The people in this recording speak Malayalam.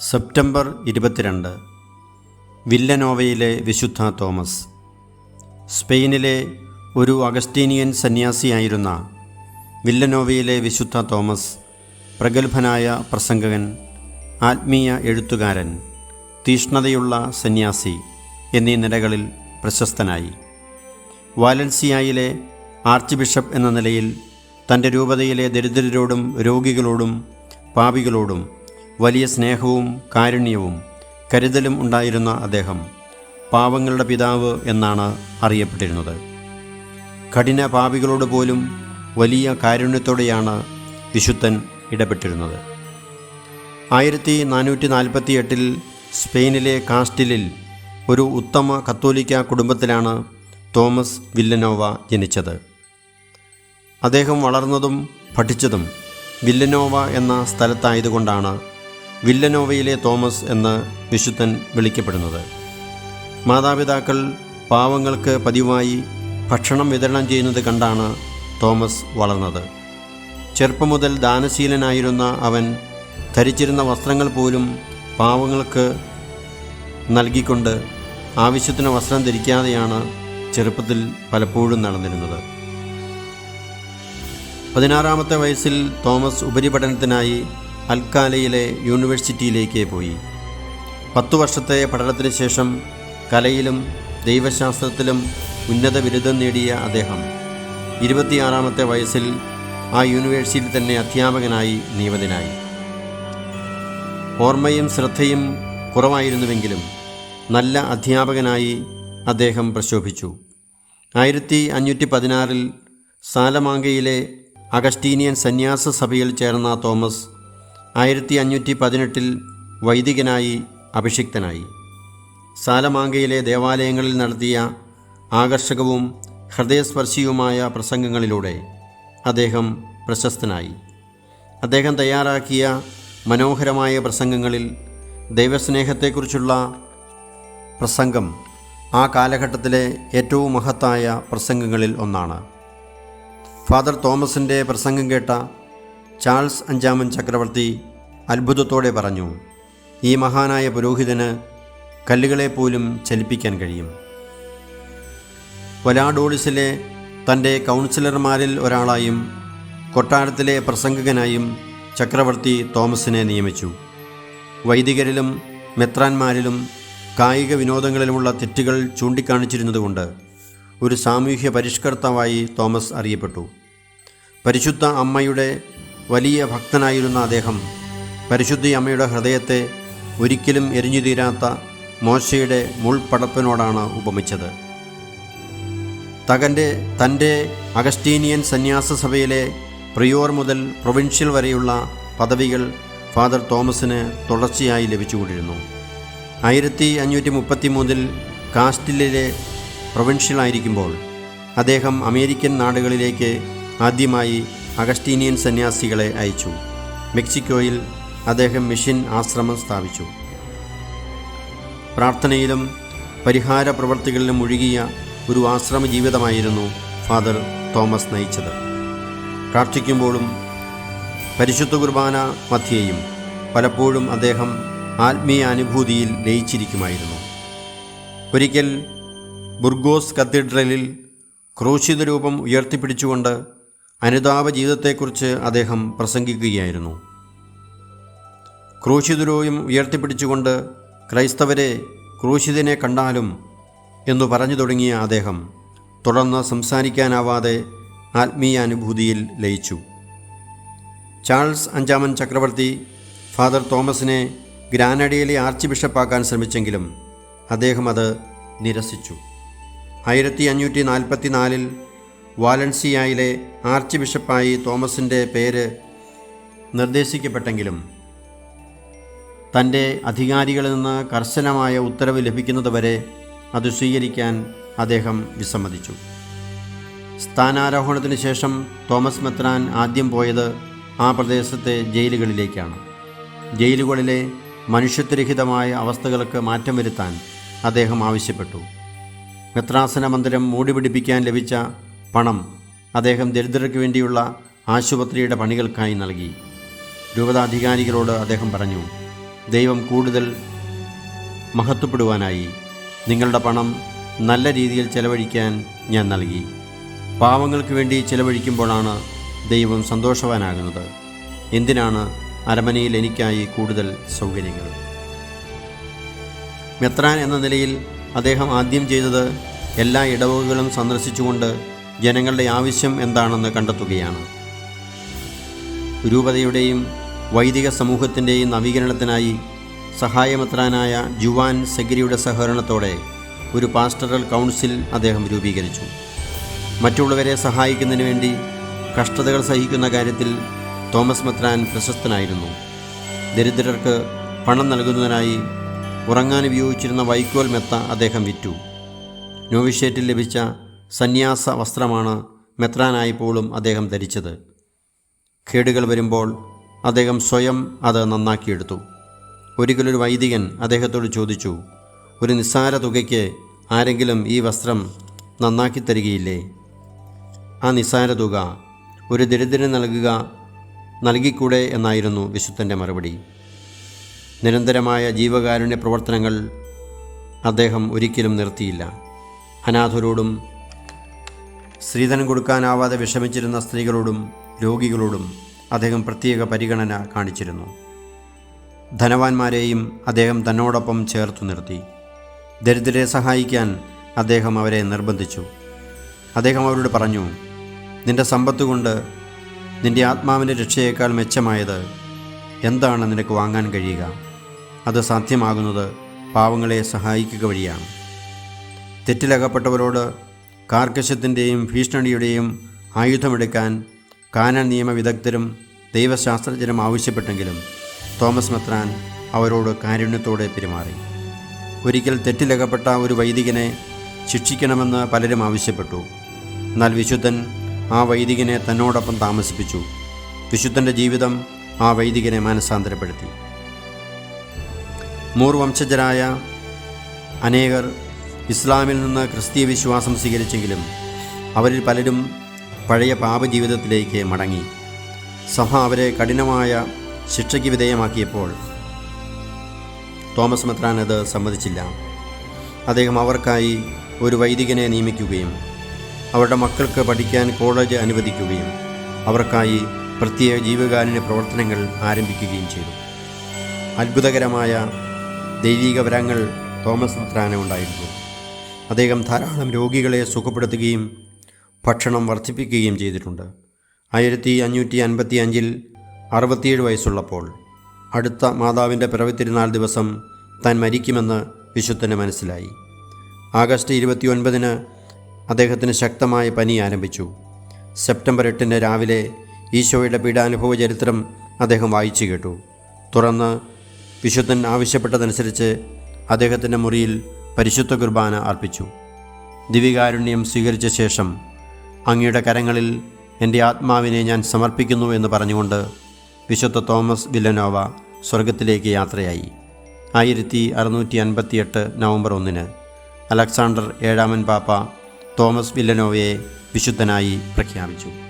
സെപ്റ്റംബർ ഇരുപത്തിരണ്ട്. വില്ലനോവയിലെ വിശുദ്ധ തോമസ്. സ്പെയിനിലെ ഒരു അഗസ്റ്റീനിയൻ സന്യാസിയായിരുന്ന വില്ലനോവയിലെ വിശുദ്ധ തോമസ് പ്രഗത്ഭനായ പ്രസംഗകൻ ആത്മീയ എഴുത്തുകാരൻ തീഷ്ണതയുള്ള സന്യാസി എന്നീ നിലകളിൽ പ്രശസ്തനായി. വാലൻസിയായിലെ ആർച്ച് ബിഷപ്പ് എന്ന നിലയിൽ തന്റെ രൂപതയിലെ ദരിദ്രരോടും രോഗികളോടും പാപികളോടും വലിയ സ്നേഹവും കാരുണ്യവും കരുതലും ഉണ്ടായിരുന്ന അദ്ദേഹം പാവങ്ങളുടെ പിതാവ് എന്നാണ് അറിയപ്പെട്ടിരുന്നത്. കഠിന പാപികളോട് പോലും വലിയ കാരുണ്യത്തോടെയാണ് വിശുദ്ധൻ ഇടപെട്ടിരുന്നത്. ആയിരത്തി നാനൂറ്റി നാൽപ്പത്തി എട്ടിൽ സ്പെയിനിലെ കാസ്റ്റിലിൽ ഒരു ഉത്തമ കത്തോലിക്ക കുടുംബത്തിലാണ് തോമസ് വില്ലനോവ ജനിച്ചത്. അദ്ദേഹം വളർന്നതും പഠിച്ചതും വില്ലനോവ എന്ന സ്ഥലത്തായതുകൊണ്ടാണ് വില്ലനോവയിലെ തോമസ് എന്ന് വിശുദ്ധൻ വിളിക്കപ്പെടുന്നത്. മാതാപിതാക്കൾ പാവങ്ങൾക്ക് പതിവായി ഭക്ഷണം വിതരണം ചെയ്യുന്നത് കണ്ടാണ് തോമസ് വളർന്നത്. ചെറുപ്പം മുതൽ ദാനശീലനായിരുന്ന അവൻ ധരിച്ചിരുന്ന വസ്ത്രങ്ങൾ പോലും പാവങ്ങൾക്ക് നൽകിക്കൊണ്ട് ആവശ്യത്തിന് വസ്ത്രം ധരിക്കാതെയാണ് ചെറുപ്പത്തിൽ പലപ്പോഴും നടന്നിരുന്നത്. പതിനാറാമത്തെ വയസ്സിൽ തോമസ് ഉപരിപഠനത്തിനായി അൽക്കാലയിലെ യൂണിവേഴ്സിറ്റിയിലേക്ക് പോയി. പത്തു വർഷത്തെ പഠനത്തിന് ശേഷം കലയിലും ദൈവശാസ്ത്രത്തിലും ഉന്നത ബിരുദം നേടിയ അദ്ദേഹം ഇരുപത്തിയാറാമത്തെ വയസ്സിൽ ആ യൂണിവേഴ്സിറ്റിയിൽ തന്നെ അധ്യാപകനായി നിയമിതനായി. ഓർമ്മയും ശ്രദ്ധയും കുറവായിരുന്നുവെങ്കിലും നല്ല അധ്യാപകനായി അദ്ദേഹം പ്രശോഭിച്ചു. ആയിരത്തി അഞ്ഞൂറ്റി പതിനാറിൽ സാലമാങ്കയിലെ അഗസ്റ്റീനിയൻ സന്യാസ സഭയിൽ ചേർന്ന തോമസ് ആയിരത്തി അഞ്ഞൂറ്റി പതിനെട്ടിൽ വൈദികനായി അഭിഷിക്തനായി. സാലമാങ്കയിലെ ദേവാലയങ്ങളിൽ നടത്തിയ ആകർഷകവും ഹൃദയസ്പർശിയുമായ പ്രസംഗങ്ങളിലൂടെ അദ്ദേഹം പ്രശസ്തനായി. അദ്ദേഹം തയ്യാറാക്കിയ മനോഹരമായ പ്രസംഗങ്ങളിൽ ദൈവസ്നേഹത്തെക്കുറിച്ചുള്ള പ്രസംഗം ആ കാലഘട്ടത്തിലെ ഏറ്റവും മഹത്തായ പ്രസംഗങ്ങളിൽ ഒന്നാണ്. ഫാദർ തോമസിന്റെ പ്രസംഗം കേട്ട ചാൾസ് അഞ്ചാമൻ ചക്രവർത്തി അത്ഭുതത്തോടെ പറഞ്ഞു ഈ മഹാനായ പുരോഹിതന് കല്ലുകളെപ്പോലും ചലിപ്പിക്കാൻ കഴിയും. ഒലാഡോളിസിലെ തന്റെ കൗൺസിലർമാരിൽ ഒരാളായും കൊട്ടാരത്തിലെ പ്രസംഗകനായും ചക്രവർത്തി തോമസിനെ നിയമിച്ചു. വൈദികരിലും മെത്രാന്മാരിലും കായിക വിനോദങ്ങളിലുമുള്ള തെറ്റുകൾ ചൂണ്ടിക്കാണിച്ചിരുന്നതുകൊണ്ട് ഒരു സാമൂഹ്യ പരിഷ്കർത്താവായി തോമസ് അറിയപ്പെട്ടു. പരിശുദ്ധ അമ്മയുടെ വലിയ ഭക്തനായിരുന്ന അദ്ദേഹം പരിശുദ്ധി അമ്മയുടെ ഹൃദയത്തെ ഒരിക്കലും എരിഞ്ഞു തീരാത്ത മോശയുടെ മുൾപ്പടപ്പിനോടാണ് ഉപമിച്ചത്. തകന്റെ തന്റെ അഗസ്റ്റീനിയൻ സന്യാസ സഭയിലെ പ്രിയോർ മുതൽ പ്രൊവിൻഷ്യൽ വരെയുള്ള പദവികൾ ഫാദർ തോമസിന് തുടർച്ചയായി ലഭിച്ചുകൊണ്ടിരുന്നു. ആയിരത്തി അഞ്ഞൂറ്റി മുപ്പത്തി മൂന്നിൽ കാസ്റ്റിലിലെ പ്രൊവിൻഷ്യലായിരിക്കുമ്പോൾ അദ്ദേഹം അമേരിക്കൻ നാടുകളിലേക്ക് ആദ്യമായി അഗസ്റ്റീനിയൻ സന്യാസികളെ അയച്ചു. മെക്സിക്കോയിൽ അദ്ദേഹം മിഷൻ ആശ്രമം സ്ഥാപിച്ചു. പ്രാർത്ഥനയിലും പരിഹാര പ്രവർത്തികളിലും ഒഴുകിയ ഒരു ആശ്രമ ജീവിതമായിരുന്നു ഫാദർ തോമസ് നയിച്ചത്. പ്രാർത്ഥിക്കുമ്പോഴും പരിശുദ്ധ കുർബാന മധ്യേയും പലപ്പോഴും അദ്ദേഹം ആത്മീയ അനുഭൂതിയിൽ ലയിച്ചിരിക്കുമായിരുന്നു. ഒരിക്കൽ ബുർഗോസ് കത്തീഡ്രലിൽ ക്രൂശിത രൂപം ഉയർത്തിപ്പിടിച്ചുകൊണ്ട് അനുതാപ ജീവിതത്തെക്കുറിച്ച് അദ്ദേഹം പ്രസംഗിക്കുകയായിരുന്നു. ക്രൂശിതുരോയും ഉയർത്തിപ്പിടിച്ചുകൊണ്ട് ക്രൈസ്തവരെ ക്രൂശിതനെ കണ്ടാലും എന്നു പറഞ്ഞു തുടങ്ങിയ അദ്ദേഹം തുടർന്ന് സംസാരിക്കാനാവാതെ ആത്മീയ അനുഭൂതിയിൽ ലയിച്ചു. ചാൾസ് അഞ്ചാമൻ ചക്രവർത്തി ഫാദർ തോമസിനെ ഗ്രാനഡയിലെ ആർച്ച് ബിഷപ്പാക്കാൻ ശ്രമിച്ചെങ്കിലും അദ്ദേഹം അത് നിരസിച്ചു. ആയിരത്തി അഞ്ഞൂറ്റി നാൽപ്പത്തി നാലിൽ വാലൻസിയയിലെ ആർച്ച് ബിഷപ്പായി തോമസിന്റെ പേര് നിർദ്ദേശിക്കപ്പെട്ടെങ്കിലും തന്റെ അധികാരികളിൽ നിന്ന് കർശനമായ ഉത്തരവ് ലഭിക്കുന്നതുവരെ അത് സ്വീകരിക്കാൻ അദ്ദേഹം വിസമ്മതിച്ചു. സ്ഥാനാരോഹണത്തിന് ശേഷം തോമസ് മെത്രാൻ ആദ്യം പോയത് ആ പ്രദേശത്തെ ജയിലുകളിലേക്കാണ്. ജയിലുകളിലെ മനുഷ്യത്വരഹിതമായ അവസ്ഥകൾക്ക് മാറ്റം വരുത്താൻ അദ്ദേഹം ആവശ്യപ്പെട്ടു. മെത്രാസന മന്ദിരം മൂടിപിടിപ്പിക്കാൻ ലഭിച്ച പണം അദ്ദേഹം ദരിദ്രർക്ക് വേണ്ടിയുള്ള ആശുപത്രിയുടെ പണികൾക്കായി നൽകി. രൂപതാധികാരികളോട് അദ്ദേഹം പറഞ്ഞു ദൈവം കൂടുതൽ മഹത്വപ്പെടുവാനായി നിങ്ങളുടെ പണം നല്ല രീതിയിൽ ചെലവഴിക്കാൻ ഞാൻ നൽകി. പാവങ്ങൾക്ക് വേണ്ടി ചെലവഴിക്കുമ്പോഴാണ് ദൈവം സന്തോഷവാനാകുന്നത്. എന്തിനാണ് അരമനയിൽ എനിക്കായി കൂടുതൽ സൗകര്യങ്ങൾ? മെത്രാൻ എന്ന നിലയിൽ അദ്ദേഹം ആദ്യം ചെയ്തത് എല്ലാ ഇടവകകളും സന്ദർശിച്ചുകൊണ്ട് ജനങ്ങളുടെ ആവശ്യം എന്താണെന്ന് കണ്ടെത്തുകയാണ്. രൂപതയുടെയും വൈദിക സമൂഹത്തിന്റെയും നവീകരണത്തിനായി സഹായമെത്രാനായ ജുവാൻ സെഗരിയുടെ സഹകരണത്തോടെ ഒരു പാസ്റ്ററൽ കൗൺസിൽ അദ്ദേഹം രൂപീകരിച്ചു. മറ്റുള്ളവരെ സഹായിക്കുന്നതിന് വേണ്ടി കഷ്ടതകൾ സഹിക്കുന്ന കാര്യത്തിൽ തോമസ് മെത്രാൻ പ്രശസ്തനായിരുന്നു. ദരിദ്രർക്ക് പണം നൽകുന്നതിനായി ഉറങ്ങാൻ ഉപയോഗിച്ചിരുന്ന വൈക്കോൽ മെത്ത അദ്ദേഹം വിറ്റു. നോവിഷേറ്റിൽ ലഭിച്ച സന്യാസ വസ്ത്രമാണ് മെത്രാനായപ്പോഴും അദ്ദേഹം ധരിച്ചത്. കേടുകൾ വരുമ്പോൾ അദ്ദേഹം സ്വയം അത് നന്നാക്കിയെടുത്തു. ഒരിക്കലൊരു വൈദികൻ അദ്ദേഹത്തോട് ചോദിച്ചു ഒരു നിസ്സാര തുകയ്ക്ക് ആരെങ്കിലും ഈ വസ്ത്രം നന്നാക്കി തരികയില്ലേ? ആ നിസ്സാര തുക ഒരു ദരിദ്രന് നൽകുക നൽകിക്കൂടെ? എന്നായിരുന്നു വിശുദ്ധന്റെ മറുപടി. നിരന്തരമായ ജീവകാരുണ്യ പ്രവർത്തനങ്ങൾ അദ്ദേഹം ഒരിക്കലും നിർത്തിയില്ല. അനാഥരോടും സ്ത്രീധനം കൊടുക്കാനാവാതെ വിഷമിച്ചിരുന്ന സ്ത്രീകളോടും രോഗികളോടും അദ്ദേഹം പ്രത്യേക പരിഗണന കാണിച്ചിരുന്നു. ധനവാന്മാരെയും അദ്ദേഹം തന്നോടൊപ്പം ചേർത്തു നിർത്തി. ദരിദ്രരെ സഹായിക്കാൻ അദ്ദേഹം അവരെ നിർബന്ധിച്ചു. അദ്ദേഹം അവരോട് പറഞ്ഞു നിന്റെ സമ്പത്ത് കൊണ്ട് നിന്റെ ആത്മാവിന്റെ രക്ഷയേക്കാൾ മെച്ചമായത് എന്താണ് നിനക്ക് വാങ്ങാൻ കഴിയുക? അത് സാധ്യമാകുന്നത് പാവങ്ങളെ സഹായിക്കുക വഴിയാണ്. തെറ്റിലകപ്പെട്ടവരോട് കാർക്കശ്യത്തിന്റെയും ഭീഷണിയുടെയും ആയുധമെടുക്കാൻ കാനൻ നിയമവിദഗ്ധരും ദൈവശാസ്ത്രജ്ഞരും ആവശ്യപ്പെട്ടെങ്കിലും തോമസ് മെത്രാൻ അവരോട് കാരുണ്യത്തോടെ പെരുമാറി. ഒരിക്കൽ തെറ്റിലകപ്പെട്ട ഒരു വൈദികനെ ശിക്ഷിക്കണമെന്ന് പലരും ആവശ്യപ്പെട്ടു. എന്നാൽ വിശുദ്ധൻ ആ വൈദികനെ തന്നോടൊപ്പം താമസിപ്പിച്ചു. വിശുദ്ധന്റെ ജീവിതം ആ വൈദികനെ മാനസാന്തരപ്പെടുത്തി. മൂർവംശജരായ അനേകർ ഇസ്ലാമിൽ നിന്ന് ക്രിസ്തീയ വിശ്വാസം സ്വീകരിച്ചെങ്കിലും അവരിൽ പലരും പഴയ പാപജീവിതത്തിലേക്ക് മടങ്ങി. സഭ അവരെ കഠിനമായ ശിക്ഷയ്ക്ക് വിധേയമാക്കിയപ്പോൾ തോമസ് മെത്രാൻ അത് സമ്മതിച്ചില്ല. അദ്ദേഹം അവർക്കായി ഒരു വൈദികനെ നിയമിക്കുകയും അവരുടെ മക്കൾക്ക് പഠിക്കാൻ കോളേജ് അനുവദിക്കുകയും അവർക്കായി പ്രത്യേക ജീവകാരുണ്യ പ്രവർത്തനങ്ങൾ ആരംഭിക്കുകയും ചെയ്തു. അത്ഭുതകരമായ ദൈവിക വരങ്ങൾ തോമസ് മെത്രാന് ഉണ്ടായിരുന്നു. അദ്ദേഹം ധാരാളം രോഗികളെ സുഖപ്പെടുത്തുകയും ഭക്ഷണം വർദ്ധിപ്പിക്കുകയും ചെയ്തിട്ടുണ്ട്. ആയിരത്തി അഞ്ഞൂറ്റി അൻപത്തി അഞ്ചിൽ അറുപത്തിയേഴ് വയസ്സുള്ളപ്പോൾ അടുത്ത മാതാവിന്റെ പിറവി തിരുനാൾ ദിവസം താൻ മരിക്കുമെന്ന് വിശുദ്ധന് മനസ്സിലായി. ആഗസ്റ്റ് ഇരുപത്തി ഒൻപതിന് അദ്ദേഹത്തിന് ശക്തമായ പനി ആരംഭിച്ചു. സെപ്റ്റംബർ എട്ടിന് രാവിലെ ഈശോയുടെ പീഡാനുഭവ ചരിത്രം അദ്ദേഹം വായിച്ചു കേട്ടു. തുറന്ന് വിശുദ്ധൻ ആവശ്യപ്പെട്ടതനുസരിച്ച് അദ്ദേഹത്തിന്റെ മുറിയിൽ പരിശുദ്ധ കുർബാന അർപ്പിച്ചു. ദിവികാരുണ്യം സ്വീകരിച്ച ശേഷം അങ്ങയുടെ കരങ്ങളിൽ എന്റെ ആത്മാവിനെ ഞാൻ സമർപ്പിക്കുന്നു എന്ന് പറഞ്ഞുകൊണ്ട് വിശുദ്ധ തോമസ് വില്ലനോവ സ്വർഗത്തിലേക്ക് യാത്രയായി. ആയിരത്തി അറുന്നൂറ്റി അൻപത്തിയെട്ട് നവംബർ ഒന്നിന് അലക്സാണ്ടർ ഏഴാമൻ പാപ്പ തോമസ് വില്ലനോവയെ വിശുദ്ധനായി പ്രഖ്യാപിച്ചു.